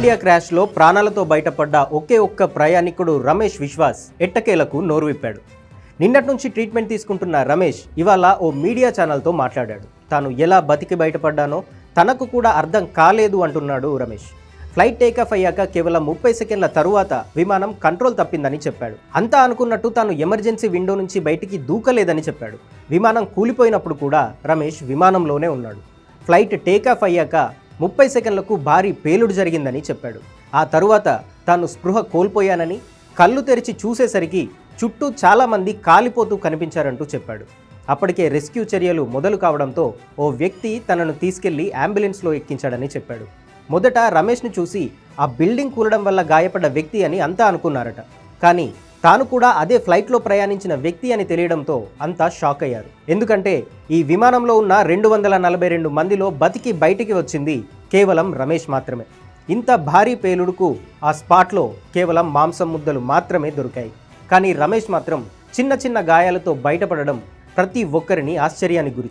India క్రాష్లో ప్రాణాలతో బయటపడ్డ ఒకే ఒక్క ప్రయాణికుడు రమేష్ విశ్వాస్ ఎట్టకేలకు నోరు విప్పాడు నిన్నటి నుంచి ట్రీట్మెంట్ తీసుకుంటున్న రమేష్ ఇవాళ ఓ మీడియా ఛానల్తో మాట్లాడాడు. తాను ఎలా బతికి బయటపడ్డానో తనకు కూడా అర్థం కాలేదు అంటున్నాడు రమేష్. ఫ్లైట్ టేకాఫ్ అయ్యాక కేవలం ముప్పై సెకండ్ల తరువాత విమానం కంట్రోల్ తప్పిందని చెప్పాడు. అంతా అనుకున్నట్టు తాను ఎమర్జెన్సీ విండో నుంచి బయటికి దూకలేదని చెప్పాడు. విమానం కూలిపోయినప్పుడు కూడా రమేష్ విమానంలోనే ఉన్నాడు. ఫ్లైట్ టేకాఫ్ అయ్యాక ముప్పై సెకండ్లకు భారీ పేలుడు జరిగిందని చెప్పాడు. ఆ తరువాత తాను స్పృహ కోల్పోయానని కళ్ళు తెరిచి చూసేసరికి చుట్టూ చాలామంది కాలిపోతూ కనిపించారంటూ చెప్పాడు. అప్పటికే రెస్క్యూ చర్యలు మొదలు కావడంతో ఓ వ్యక్తి తనను తీసుకెళ్ళి అంబులెన్స్లో ఎక్కించాడని చెప్పాడు. మొదట రమేష్ను చూసి ఆ బిల్డింగ్ కూలడం వల్ల గాయపడ్డ వ్యక్తి అని అంతా అనుకున్నారట. కానీ తాను కూడా అదే ఫ్లైట్లో ప్రయాణించిన వ్యక్తి అని తెలియడంతో అంతా షాక్ అయ్యారు. ఎందుకంటే ఈ విమానంలో ఉన్న రెండు వందల నలభై రెండు మందిలో బతికి బయటికి వచ్చింది కేవలం రమేష్ మాత్రమే. ఇంత భారీ పేలుడుకు ఆ స్పాట్లో కేవలం మాంసం ముద్దలు మాత్రమే దొరికాయి. కానీ రమేష్ మాత్రం చిన్న చిన్న గాయాలతో బయటపడడం ప్రతి ఒక్కరిని ఆశ్చర్యానికి గురి